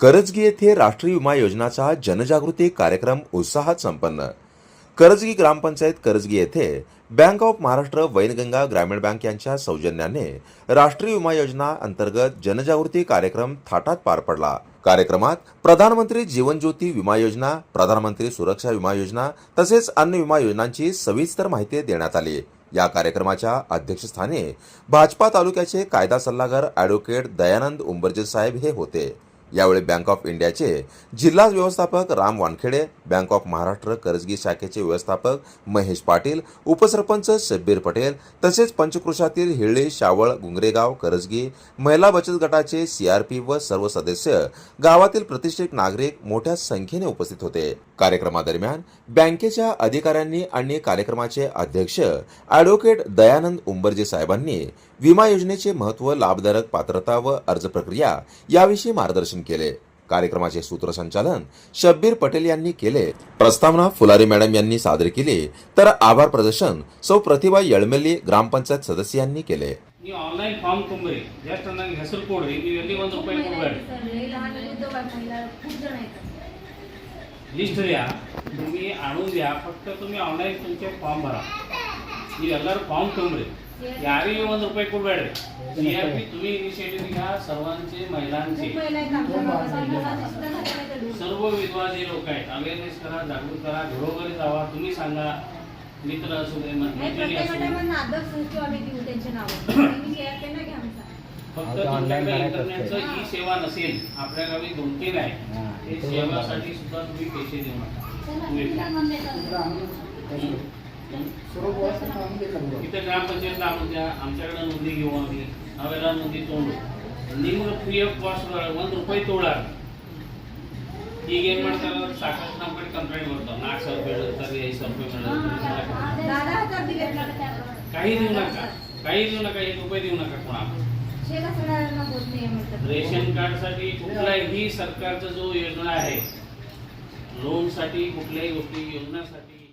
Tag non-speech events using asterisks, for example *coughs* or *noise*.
करजगी येथे राष्ट्रीय विमा योजनाचा जनजागृती कार्यक्रम उत्साहात संपन्न. करजगी ग्रामपंचायत करजगी येथे बँक ऑफ महाराष्ट्र वैनगंगा ग्रामीण बँक यांच्या सौजन्याने राष्ट्रीय विमा योजना अंतर्गत जनजागृती कार्यक्रम थाटात पार पडला. कार्यक्रमात प्रधानमंत्री जीवन ज्योती विमा योजना प्रधानमंत्री सुरक्षा विमा योजना तसेच अन्य विमा योजनांची सविस्तर माहिती देण्यात आली. या कार्यक्रमाच्या अध्यक्षस्थानी भाजपा तालुक्याचे कायदा सल्लागार ॲडव्होकेट दयानंद उंबरजे साहेब हे होते. यावेळी बँक ऑफ इंडियाचे जिल्हा व्यवस्थापक राम वानखेडे बँक ऑफ महाराष्ट्र करजगी शाखेचे व्यवस्थापक महेश पाटील उपसरपंच शब्बीर पटेल तसेच पंचक्रोशातील हिळ्ळे शावळ गुंगरेगाव करजगी महिला बचत गटाचे सीआरपी व सर्व सदस्य गावातील प्रतिष्ठित नागरिक मोठ्या संख्येने उपस्थित होते. कार्यक्रमादरम्यान बँकेच्या अधिकाऱ्यांनी आणि कार्यक्रमाचे अध्यक्ष ॲडव्होकेट दयानंद उंबरजे साहेबांनी विमा योजनेचे महत्त्व लाभधारक पात्रता व अर्ज प्रक्रिया याविषयी मार्गदर्शन केले कार्यक्रमाचे सूत्रसंचालन शब्बीर पटेल यांनी केले प्रस्तावना फुलारी मॅडम यांनी सादर केली तर आभार प्रदर्शन सौ प्रतिभा ಯಳಮಲ್ಲಿ ಗ್ರಾಮಪಂಚಾಯತ್ ಸದಸ್ಯರನ್ನು ಕೇಳೆ ನೀವು ಆನ್ಲೈನ್ ಫಾರ್ಮ್ ತುಂಬ್ರಿ ಜಸ್ಟ್ ನಂಗೆ ಹೆಸರು ಕೊಡ್ರಿ ನೀವು ಎಲ್ಲಿ ಒಂದು ರೂಪಾಯಿ ಕೊಡಬೇಡಿ लहान उद्योग महिला खूप जण आहेत लिस्ट द्या तुम्ही आणून द्या फक्त तुम्ही ऑनलाईन तुमचे फॉर्म भरा ನೀವೆಲ್ಲರೂ ಫಾರ್ಮ್ ತುಂಬ್ರಿ ಯಾರಿಗೂ ಒಂದು ರೂಪಾಯಿ ಕೊಡಬೇಡ್ರಿ ಸಿ ಆರ್ ಪಿ तुम्ही इनिशिएटिव्ह घ्या सर्वांचे महिलांचे खूप महिला आहेत आमच्या गावात. मुलांचे सुद्धा झाले नाही तर सर्व विधवा जे लोक आहेत अवेअरनेस करा जागृत करा घरोघरी जावा तुम्ही सांगा मित्र असू दे नाही, मैत्रिणी प्रत्येक असू दे गटामध्ये नादक संस्था आम्ही देऊ त्यांचे नाव तुम्ही *coughs* share त्यांना घ्या आमचा. फक्त आता online तुमच्याकडे करायचं इंटरनेटचं असते. ई सेवा नसेल आपल्या गावी दोन तीन आहे ते सेवासाठी सुद्धा तुम्ही पैसे देऊ नका तुम्ही इथे ग्रामपंचायतला आणून द्या आमच्याकडे नोंदी घेऊ आम्ही ನಾವೆಲ್ಲ ನೊಂದಿ ತೊಗೊಂಡು ನಿಮ್ಗೆ ಫ್ರೀ ಆಫ್ ಕಾಸ್ಟ್ ಒಂದು ರೂಪಾಯಿ ತೊಗೊಳಾರ ಈಗ ಏನು ಮಾಡ್ತಾರೆ ಸಾಕಷ್ಟು ನಮ್ಮ ಕಡೆ ಕಂಪ್ಲೇಂಟ್ ಬರ್ತಾವೆ ನಾಲ್ಕು ಸಾವಿರ ರೂಪಾಯಿ ಹೇಳ್ತಾರೆ ಐದು ಸಾವಿರ ರೂಪಾಯಿ मिळतात दादा हजार दिले काही देऊ नका काही देऊ नका एक रुपये देऊ नका कोणाला रेशन कार्डसाठी कुठलाही सरकारचा जो योजना आहे लोनसाठी कुठल्याही गोष्टी योजनासाठी